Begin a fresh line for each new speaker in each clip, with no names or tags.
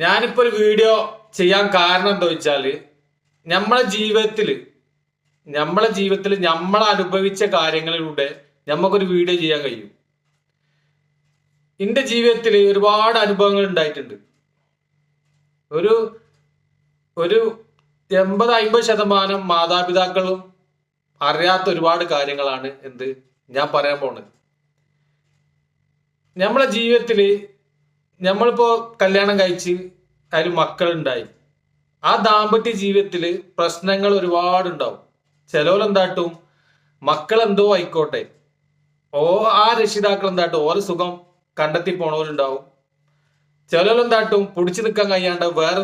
ഞാനിപ്പോ ഒരു വീഡിയോ ചെയ്യാൻ കാരണം എന്താ വെച്ചാൽ നമ്മളെ ജീവിതത്തിൽ നമ്മളെ ജീവിതത്തിൽ നമ്മൾ അനുഭവിച്ച കാര്യങ്ങളിലൂടെ നമുക്കൊരു വീഡിയോ ചെയ്യാൻ കഴിയും. എന്റെ ജീവിതത്തിൽ ഒരുപാട് അനുഭവങ്ങൾ ഉണ്ടായിട്ടുണ്ട്. ഒരു ഒരു എൺപത് അമ്പത് ശതമാനം മാതാപിതാക്കളും അറിയാത്ത ഒരുപാട് കാര്യങ്ങളാണ് എന്ത് ഞാൻ പറയാൻ പോണത്. നമ്മളെ ജീവിതത്തിൽ നമ്മളിപ്പോ കല്യാണം കഴിച്ച് അതിൽ മക്കളുണ്ടായി. ആ ദാമ്പത്യ ജീവിതത്തിൽ പ്രശ്നങ്ങൾ ഒരുപാട് ഒരുപാടുണ്ടാവും. ചിലവരെന്താട്ടും മക്കൾ എന്തോ ആയിക്കോട്ടെ. ഓ ആ രക്ഷിതാക്കൾ എന്താട്ടും ഓരോ സുഖം കണ്ടെത്തി പോണവരുണ്ടാവും. ചിലവരെന്താട്ടും പിടിച്ചു നിൽക്കാൻ കഴിയാണ്ട് വേറെ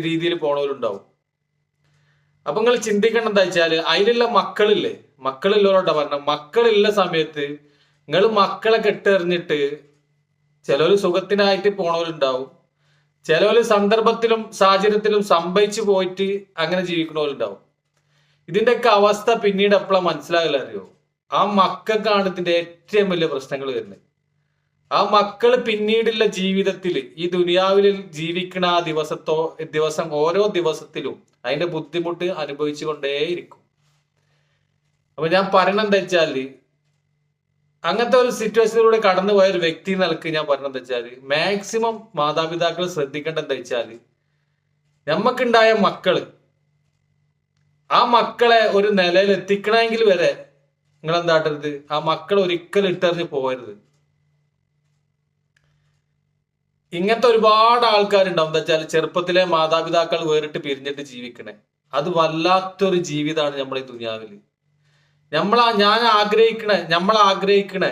രീതിയിൽ പോണവരുണ്ടാവും. അപ്പൊ നിങ്ങൾ ചിന്തിക്കണം എന്താ വെച്ചാൽ അതിലുള്ള മക്കളില്ലേ? മക്കളില്ലോട്ടാ പറഞ്ഞ. മക്കളുള്ള സമയത്ത് നിങ്ങൾ മക്കളെ കെട്ടെറിഞ്ഞിട്ട് ചിലവര് സുഖത്തിനായിട്ട് പോണവരുണ്ടാവും. ചിലർ സന്ദർഭത്തിലും സാഹചര്യത്തിലും സംഭവിച്ചു പോയിട്ട് അങ്ങനെ ജീവിക്കണവരുണ്ടാവും ഇതിന്റെയൊക്കെ അവസ്ഥ പിന്നീട് എപ്പോഴാണ് മനസ്സിലാകില്ല അറിയോ? ആ മക്കൾക്കാണ് ഇതിന്റെ ഏറ്റവും വലിയ പ്രശ്നങ്ങൾ വരുന്നത്. ആ മക്കൾ പിന്നീടുള്ള ജീവിതത്തിൽ ഈ ദുനിയാവിൽ ജീവിക്കുന്ന ആ ദിവസത്തോ ദിവസം ഓരോ ദിവസത്തിലും അതിന്റെ ബുദ്ധിമുട്ട് അനുഭവിച്ചുകൊണ്ടേയിരിക്കും. അപ്പൊ ഞാൻ പറയണെന്താ വെച്ചാൽ അങ്ങനത്തെ ഒരു സിറ്റുവേഷനിലൂടെ കടന്നു പോയ ഒരു വ്യക്തി നിലയ്ക്ക് ഞാൻ പറഞ്ഞത് വെച്ചാൽ മാക്സിമം മാതാപിതാക്കൾ ശ്രദ്ധിക്കേണ്ട എന്താ വെച്ചാൽ നമുക്കുണ്ടായ മക്കൾ ആ മക്കളെ ഒരു നിലയിൽ എത്തിക്കണമെങ്കിൽ വരെ നിങ്ങൾ എന്താട്ടരുത് ആ മക്കൾ ഒരിക്കലും ഇട്ടെറിഞ്ഞ് പോകരുത്. ഇങ്ങനത്തെ ഒരുപാട് ആൾക്കാരുണ്ടാവും. എന്താ വെച്ചാൽ ചെറുപ്പത്തിലെ മാതാപിതാക്കൾ വേറിട്ട് പിരിഞ്ഞിട്ട് ജീവിക്കണേ. അത് വല്ലാത്തൊരു ജീവിതമാണ് നമ്മുടെ ഈ ദുനിയാവിൽ. നമ്മളാ ഞാൻ ആഗ്രഹിക്കണ നമ്മൾ ആഗ്രഹിക്കണ.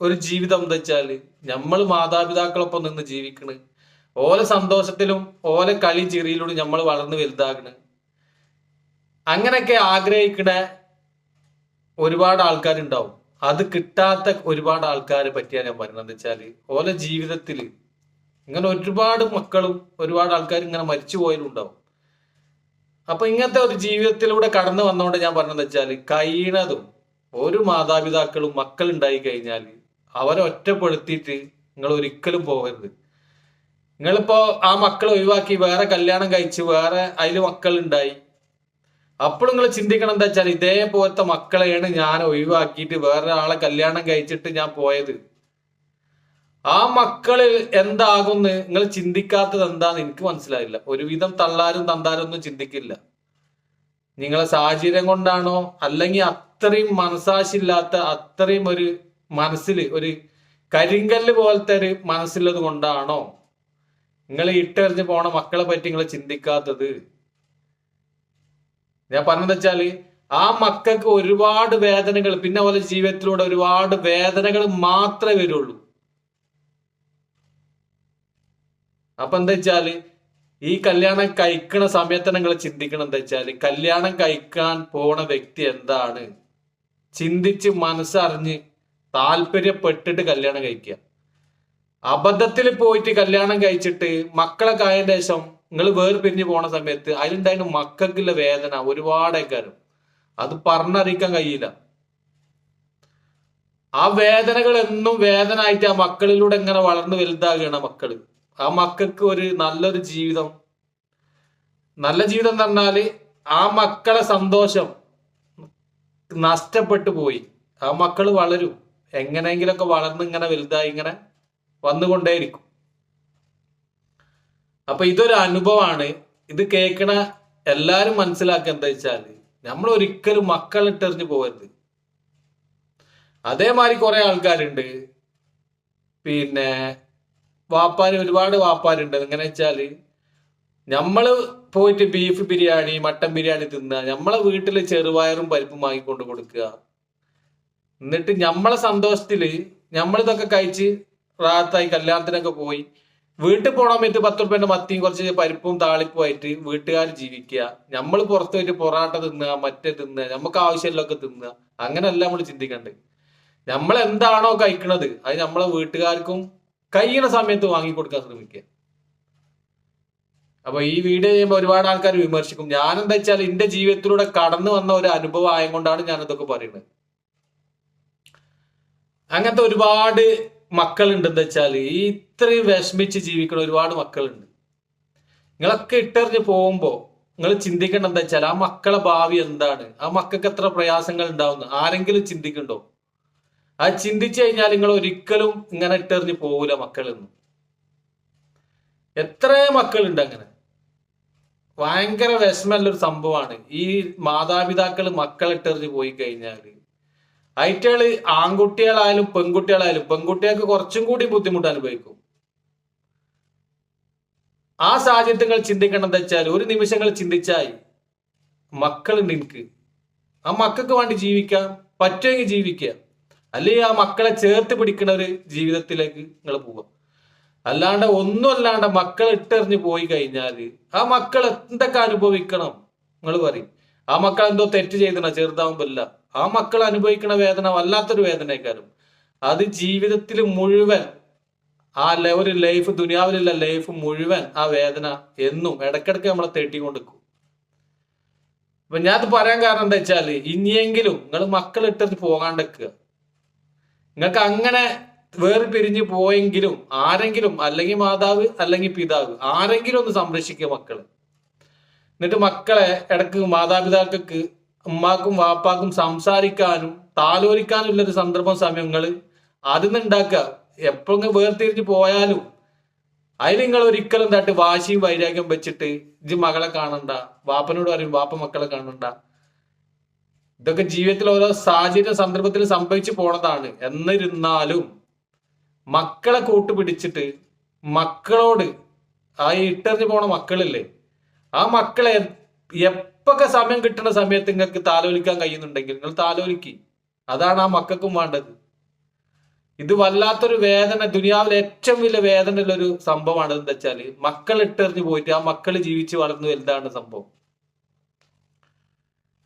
ഒരു ജീവിതം എന്താ വെച്ചാൽ നമ്മൾ മാതാപിതാക്കളൊപ്പം നിന്ന് ജീവിക്കണ്. ഓലെ സന്തോഷത്തിലും ഓലെ കളി ചിറിയിലൂടെ നമ്മൾ വളർന്നു വലുതാകണ്. അങ്ങനെയൊക്കെ ആഗ്രഹിക്കണ ഒരുപാട് ആൾക്കാരുണ്ടാവും. അത് കിട്ടാത്ത ഒരുപാട് ആൾക്കാരെ പറ്റിയാണ് ഞാൻ പറയുന്നത്. എന്താ വെച്ചാൽ ഓരോ ജീവിതത്തിൽ ഇങ്ങനെ ഒരുപാട് മക്കളും ഒരുപാട് ആൾക്കാർ ഇങ്ങനെ മരിച്ചു പോയാലും ഉണ്ടാവും അപ്പൊ ഇങ്ങനത്തെ ഒരു ജീവിതത്തിലൂടെ കടന്നു വന്നോണ്ട് ഞാൻ പറഞ്ഞെന്ന് വെച്ചാൽ കഴിയണതും ഒരു മാതാപിതാക്കളും മക്കൾ ഉണ്ടായി കഴിഞ്ഞാൽ അവരെ ഒറ്റപ്പെടുത്തിയിട്ട് നിങ്ങൾ ഒരിക്കലും പോകരുത്. നിങ്ങളിപ്പോ ആ മക്കളെ ഒഴിവാക്കി വേറെ കല്യാണം കഴിച്ച് വേറെ അതിൽ മക്കൾ ഉണ്ടായി അപ്പോൾ നിങ്ങൾ ചിന്തിക്കണം എന്താ വെച്ചാൽ ഇതേപോലത്തെ മക്കളെയാണ് ഞാൻ ഒഴിവാക്കിയിട്ട് വേറെ ആളെ കല്യാണം കഴിച്ചിട്ട് ഞാൻ പോയത്. ആ മക്കളിൽ എന്താകുന്ന്? നിങ്ങൾ ചിന്തിക്കാത്തത് എന്താന്ന് എനിക്ക് മനസ്സിലായില്ല. ഒരുവിധം തള്ളാരും തന്താരും ഒന്നും ചിന്തിക്കില്ല. നിങ്ങളെ സാഹചര്യം കൊണ്ടാണോ? അല്ലെങ്കിൽ അത്രയും മനസാശില്ലാത്ത അത്രയും ഒരു മനസ്സിൽ ഒരു കരിങ്കല്ല് പോലത്തെ ഒരു മനസ്സിലത് കൊണ്ടാണോ? നിങ്ങൾ ഇട്ടെറിഞ്ഞ് പോണ മക്കളെ പറ്റി നിങ്ങൾ ചിന്തിക്കാത്തത്. ഞാൻ പറഞ്ഞത് വെച്ചാൽ ആ മക്കൾക്ക് ഒരുപാട് വേദനകൾ പിന്നെ പോലെ ജീവിതത്തിലൂടെ ഒരുപാട് വേദനകൾ മാത്രമേ വരുള്ളൂ. അപ്പൊ എന്താ വെച്ചാൽ ഈ കല്യാണം കഴിക്കണ സമയത്ത് നിങ്ങൾ ചിന്തിക്കണം എന്താ വെച്ചാൽ കല്യാണം കഴിക്കാൻ പോണ വ്യക്തി എന്താണ്? ചിന്തിച്ച് മനസ്സറിഞ്ഞ് താല്പര്യപ്പെട്ടിട്ട് കല്യാണം കഴിക്കുക. അബദ്ധത്തിൽ പോയിട്ട് കല്യാണം കഴിച്ചിട്ട് മക്കളെ ആയതിനു ശേഷം നിങ്ങൾ വേർപിരിഞ്ഞു പോണ സമയത്ത് അതിലുണ്ടായിരുന്ന മക്കൾക്കുള്ള വേദന ഒരുപാടേക്കാരും അത് പറഞ്ഞറിയിക്കാൻ കഴിയില്ല. ആ വേദനകൾ എന്നും വേദന ആയിട്ട് ആ മക്കളിലൂടെ എങ്ങനെ വളർന്നു വലുതാകുകയാണ് മക്കൾ? ആ മക്കൾക്ക് ഒരു നല്ലൊരു ജീവിതം. നല്ല ജീവിതം തന്നാൽ ആ മക്കളെ സന്തോഷം നഷ്ടപ്പെട്ടു പോയി. ആ മക്കൾ വളരും. എങ്ങനെയെങ്കിലൊക്കെ വളർന്ന് ഇങ്ങനെ വലുതായി ഇങ്ങനെ വന്നുകൊണ്ടേയിരിക്കും. അപ്പൊ ഇതൊരു അനുഭവമാണ് ഇത് കേൾക്കണ എല്ലാരും മനസ്സിലാക്കുക എന്താ വെച്ചാൽ നമ്മൾ ഒരിക്കലും മക്കളിട്ടെറിഞ്ഞു പോകരുത്. അതേമാതിരി കുറെ ആൾക്കാരുണ്ട്. പിന്നെ വാപ്പാര് ഒരുപാട് വാപ്പാരുണ്ട്. എങ്ങനെ വെച്ചാൽ നമ്മൾ പോയിട്ട് ബീഫ് ബിരിയാണി മട്ടൻ ബിരിയാണി തിന്നുക നമ്മളെ വീട്ടിൽ ചെറുപയറും പരിപ്പും വാങ്ങിക്കൊണ്ട് കൊടുക്കുക. എന്നിട്ട് നമ്മളെ സന്തോഷത്തിൽ നമ്മളിതൊക്കെ കഴിച്ച് റാത്തായി കല്യാണത്തിനൊക്കെ പോയി വീട്ടിൽ പോണ സമയത്ത് പത്ത് റുപ്യന്റെ മത്തിയും കുറച്ച് പരിപ്പും താളിപ്പുമായിട്ട് വീട്ടുകാർ ജീവിക്കുക. നമ്മൾ പുറത്ത് പോയിട്ട് പൊറാട്ട തിന്നുക മറ്റേ തിന്നുക നമുക്ക് ആവശ്യമുള്ളതൊക്കെ തിന്നുക. അങ്ങനെയല്ല നമ്മൾ ചിന്തിക്കണ്ടേ. നമ്മൾ എന്താണോ കഴിക്കണത് അത് നമ്മളെ വീട്ടുകാർക്കും കഴിയണ സമയത്ത് വാങ്ങിക്കൊടുക്കാൻ ശ്രമിക്കുക. അപ്പൊ ഈ വീഡിയോ ചെയ്യുമ്പോൾ ഒരുപാട് ആൾക്കാർ വിമർശിക്കും. ഞാൻ എന്താ വെച്ചാൽ എന്റെ ജീവിതത്തിലൂടെ കടന്നു വന്ന ഒരു അനുഭവം ആയതുകൊണ്ടാണ് ഞാൻ ഇതൊക്കെ പറയുന്നത്. അങ്ങനത്തെ ഒരുപാട് മക്കളുണ്ട് എന്താ വെച്ചാൽ ഈ ഇത്രയും വിഷമിച്ച് ജീവിക്കുന്ന ഒരുപാട് മക്കളുണ്ട്. നിങ്ങളൊക്കെ ഇട്ടെറിഞ്ഞ് പോകുമ്പോൾ നിങ്ങൾ ചിന്തിക്കേണ്ട എന്താ വെച്ചാൽ ആ മക്കളെ ഭാവി എന്താണ്? ആ മക്കൾക്ക് എത്ര പ്രയാസങ്ങൾ ഉണ്ടാവുന്നു? ആരെങ്കിലും ചിന്തിക്കണ്ടോ ആ ചിന്തിച്ചു കഴിഞ്ഞാൽ നിങ്ങൾ ഒരിക്കലും ഇങ്ങനെ ഇട്ടെറിഞ്ഞ് പോകൂല മക്കളെന്ന്. എത്ര മക്കളുണ്ട് അങ്ങനെ? ഭയങ്കര വിഷമമുള്ള ഒരു സംഭവമാണ്. ഈ മാതാപിതാക്കൾ മക്കളെ ഇട്ടെറിഞ്ഞ് പോയി കഴിഞ്ഞാൽ അയറ്റകൾ ആൺകുട്ടികളായാലും പെൺകുട്ടികളായാലും പെൺകുട്ടികൾക്ക് കുറച്ചും കൂടി ബുദ്ധിമുട്ട് അനുഭവിക്കും. ആ സാഹചര്യങ്ങൾ ചിന്തിക്കണം വെച്ചാൽ ഒരു നിമിഷങ്ങൾ ചിന്തിച്ചായി മക്കളുണ്ട് എനിക്ക്. ആ മക്കൾക്ക് വേണ്ടി ജീവിക്കാം പറ്റുമെങ്കിൽ ജീവിക്കുക അല്ലെങ്കിൽ ആ മക്കളെ ചേർത്ത് പിടിക്കുന്ന ഒരു ജീവിതത്തിലേക്ക് നിങ്ങൾ പോവാം. അല്ലാണ്ട് ഒന്നും അല്ലാണ്ട് മക്കൾ ഇട്ടെറിഞ്ഞ് പോയി കഴിഞ്ഞാൽ ആ മക്കൾ എന്തൊക്കെ അനുഭവിക്കണം? നിങ്ങൾ പറയും. ആ മക്കൾ എന്തോ തെറ്റ് ചെയ്തണ? ചെറുതാവുമ്പല്ല. ആ മക്കൾ അനുഭവിക്കുന്ന വേദന വല്ലാത്തൊരു വേദനക്കാരും അത് ജീവിതത്തിൽ മുഴുവൻ ആ ഒരു ലൈഫ് ദുനിയാവിലുള്ള ലൈഫ് മുഴുവൻ ആ വേദന എന്നും ഇടക്കിടക്ക് നമ്മളെ തേട്ടിക്കൊണ്ടിരിക്കും അപ്പൊ ഞാൻ അത് പറയാൻ കാരണം എന്താ വെച്ചാൽ ഇനിയെങ്കിലും നിങ്ങൾ മക്കൾ ഇട്ടിട്ട് പോകാണ്ടിരിക്കുക നിങ്ങൾക്ക് അങ്ങനെ വേറെ പിരിഞ്ഞു പോയെങ്കിലും ആരെങ്കിലും അല്ലെങ്കിൽ മാതാവ് അല്ലെങ്കിൽ പിതാവ് ആരെങ്കിലും ഒന്ന് സംരക്ഷിക്കുക മക്കൾ. എന്നിട്ട് മക്കളെ ഇടയ്ക്ക് മാതാപിതാക്കൾക്ക് ഉമ്മാക്കും വാപ്പാക്കും സംസാരിക്കാനും താലോലിക്കാനും ഉള്ളൊരു സന്ദർഭം സമയങ്ങൾ അതിൽ ഉണ്ടാക്കുക. എപ്പോഴും വേർതിരിഞ്ഞ് പോയാലും അതിൽ നിങ്ങൾ ഒരിക്കലും തട്ട് വാശിയും വൈരാഗ്യം വെച്ചിട്ട് ഇജ് മകളെ കാണണ്ട വാപ്പനോട് പറയും വാപ്പ മക്കളെ കാണണ്ട. ഇതൊക്കെ ജീവിതത്തിൽ ഓരോ സാഹചര്യ സന്ദർഭത്തിൽ സംഭവിച്ചു പോണതാണ്. എന്നിരുന്നാലും മക്കളെ കൂട്ടുപിടിച്ചിട്ട് മക്കളോട് ആ ഇട്ടെറിഞ്ഞു പോണ മക്കളില്ലേ ആ മക്കളെ എപ്പൊക്കെ സമയം കിട്ടുന്ന സമയത്ത് നിങ്ങൾക്ക് താലോലിക്കാൻ കഴിയുന്നുണ്ടെങ്കിൽ നിങ്ങൾ താലോലിക്കി. അതാണ് ആ മക്കൾക്കും വേണ്ടത്. ഇത് വല്ലാത്തൊരു വേദന ദുനിയാവിലെ ഏറ്റവും വലിയ വേദനയുള്ള ഒരു സംഭവമാണ് എന്താ വെച്ചാൽ മക്കൾ ഇട്ടെറിഞ്ഞു പോയിട്ട് ആ മക്കൾ ജീവിച്ച് വളർന്നു വലുതാണ് സംഭവം.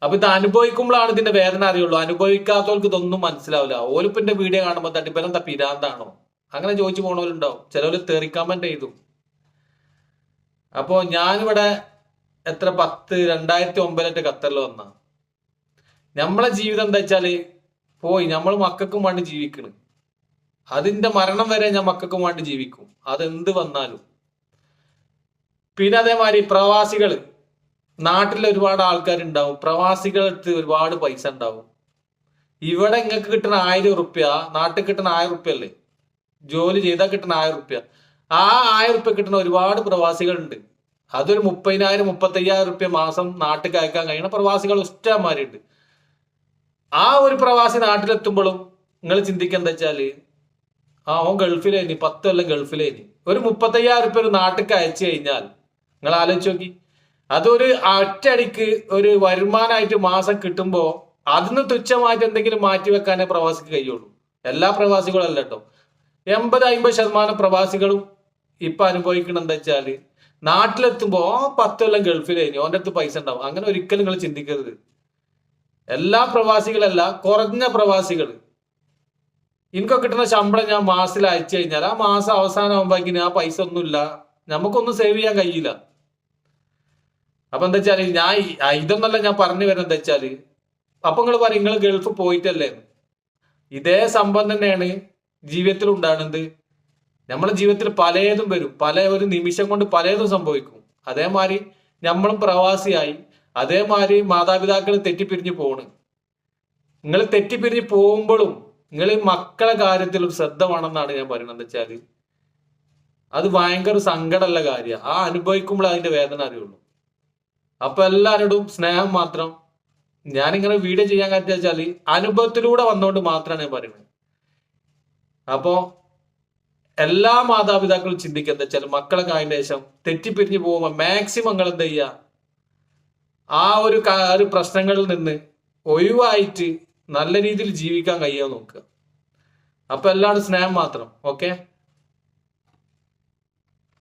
അപ്പൊ ഇത് അനുഭവിക്കുമ്പോഴാണ് ഇതിന്റെ വേദന അറിയുള്ളൂ. അനുഭവിക്കാത്തവർക്ക് ഇതൊന്നും മനസ്സിലാവില്ല. ഓലിപ്പിന്റെ വീഡിയോ കാണുമ്പോൾ തട്ടിപ്പനെന്താ പിരാന്താണോ? അങ്ങനെ ചോദിച്ചു പോണവരുണ്ടാവും. ചിലവർ തെറി കമന്റ് ചെയ്തു. അപ്പോ ഞാനിവിടെ എത്ര? പത്ത് രണ്ടായിരത്തി ഒമ്പതിലായിട്ട് ഖത്തറിൽ വന്ന. നമ്മളെ ജീവിതം എന്താ വെച്ചാൽ പോയി നമ്മൾ മക്കൾക്കും വേണ്ടി ജീവിക്കണ്. അതിന്റെ മരണം വരെ ഞാൻ മക്കൾക്കും വേണ്ടി ജീവിക്കും. അതെന്ത് വന്നാലും. പിന്നെ അതേമാതിരി പ്രവാസികൾ. നാട്ടിൽ ഒരുപാട് ആൾക്കാരുണ്ടാവും. പ്രവാസികളടുത്ത് ഒരുപാട് പൈസ ഉണ്ടാവും. ഇവിടെ നിങ്ങൾക്ക് കിട്ടുന്ന ആയിരം ഉറുപ്യ നാട്ടിൽ കിട്ടുന്ന ആയിരം ഉറുപ്യ അല്ലേ? ജോലി ചെയ്താൽ കിട്ടുന്ന ആയിരം ഉറുപ്യ ആ ആയിരം ഉറുപ്യ കിട്ടുന്ന ഒരുപാട് പ്രവാസികളുണ്ട്. അതൊരു മുപ്പതിനായിരം മുപ്പത്തയ്യായിരം ഉറുപ്യ മാസം നാട്ടിൽ കയക്കാൻ കഴിയുന്ന പ്രവാസികൾ ഇഷ്ടംമാരുണ്ട് ആ ഒരു പ്രവാസി നാട്ടിലെത്തുമ്പോഴും നിങ്ങൾ ചിന്തിക്കുക എന്താ വെച്ചാൽ ആ ഓൻ ഗൾഫിലേനി പത്ത് കൊല്ലം ഗൾഫിലേനി. ഒരു മുപ്പത്തയ്യായിരം ഉറുപ്യ ഒരു നാട്ടിൽ അയച്ചു കഴിഞ്ഞാൽ നിങ്ങൾ ആലോചിച്ച് നോക്കി. അതൊരു അറ്റടിക്ക് ഒരു വരുമാനമായിട്ട് മാസം കിട്ടുമ്പോ അതിന് തുച്ഛമായിട്ട് എന്തെങ്കിലും മാറ്റി വെക്കാനേ പ്രവാസിക്ക് കഴിയുള്ളൂ. എല്ലാ പ്രവാസികളും അല്ല കേട്ടോ. എൺപത് അമ്പത് ശതമാനം പ്രവാസികളും ഇപ്പൊ അനുഭവിക്കണം എന്താ വെച്ചാൽ നാട്ടിലെത്തുമ്പോ പത്ത് കൊല്ലം ഗൾഫിലേനി ഓന്റെ അടുത്ത് പൈസ ഉണ്ടാവും. അങ്ങനെ ഒരിക്കലും നിങ്ങൾ ചിന്തിക്കരുത്. എല്ലാ പ്രവാസികളല്ല കുറഞ്ഞ പ്രവാസികൾ എനിക്കൊക്കെ കിട്ടുന്ന ശമ്പളം ഞാൻ മാസത്തിൽ അയച്ചു കഴിഞ്ഞാൽ ആ മാസം അവസാനം ആകുമ്പോഴേക്കിന് ആ പൈസ ഒന്നുമില്ല. നമുക്കൊന്നും സേവ് ചെയ്യാൻ കഴിയില്ല. അപ്പൊ എന്താ വെച്ചാൽ ഞാൻ ഇതൊന്നല്ല ഞാൻ പറഞ്ഞു വരുന്നത് എന്താ വെച്ചാൽ അപ്പൊ നിങ്ങൾ പറയും നിങ്ങൾ ഗൾഫ് പോയിട്ടല്ലേ? ഇതേ സംഭവം തന്നെയാണ് ജീവിതത്തിൽ ഉണ്ടാകുന്നത്. നമ്മളെ ജീവിതത്തിൽ പലതും വരും. പല ഒരു നിമിഷം കൊണ്ട് പലതും സംഭവിക്കും. അതേമാതിരി നമ്മളും പ്രവാസിയായി. അതേമാതിരി മാതാപിതാക്കൾ തെറ്റിപ്പിരിഞ്ഞ് പോണ്. നിങ്ങൾ തെറ്റിപ്പിരിഞ്ഞ് പോകുമ്പോഴും നിങ്ങൾ മക്കളെ കാര്യത്തിൽ ഒരു ശ്രദ്ധ വേണമെന്നാണ് ഞാൻ പറയുന്നത്. എന്താ വെച്ചാൽ അത് ഭയങ്കര സങ്കടമുള്ള കാര്യ ആ അനുഭവിക്കുമ്പോൾ അതിന്റെ വേദന അറിയുള്ളൂ. അപ്പൊ എല്ലാവരോടും സ്നേഹം മാത്രം. ഞാനിങ്ങനെ വീഡിയോ ചെയ്യാൻ കാര്യം വെച്ചാൽ അനുഭവത്തിലൂടെ വന്നുകൊണ്ട് മാത്രമാണ് ഞാൻ പറയുന്നത്. അപ്പോ എല്ലാ മാതാപിതാക്കളും ചിന്തിക്കുക എന്താ വെച്ചാൽ മക്കളെ കഴിഞ്ഞ ശേഷം തെറ്റിപ്പിരിഞ്ഞു പോകുമ്പോൾ മാക്സിമം നിങ്ങൾ എന്താ ചെയ്യുക? ആ ഒരു പ്രശ്നങ്ങളിൽ നിന്ന് ഒഴിവായിട്ട് നല്ല രീതിയിൽ ജീവിക്കാൻ കഴിയാൻ നോക്കുക. അപ്പൊ എല്ലാവരും സ്നേഹം മാത്രം ഓക്കെ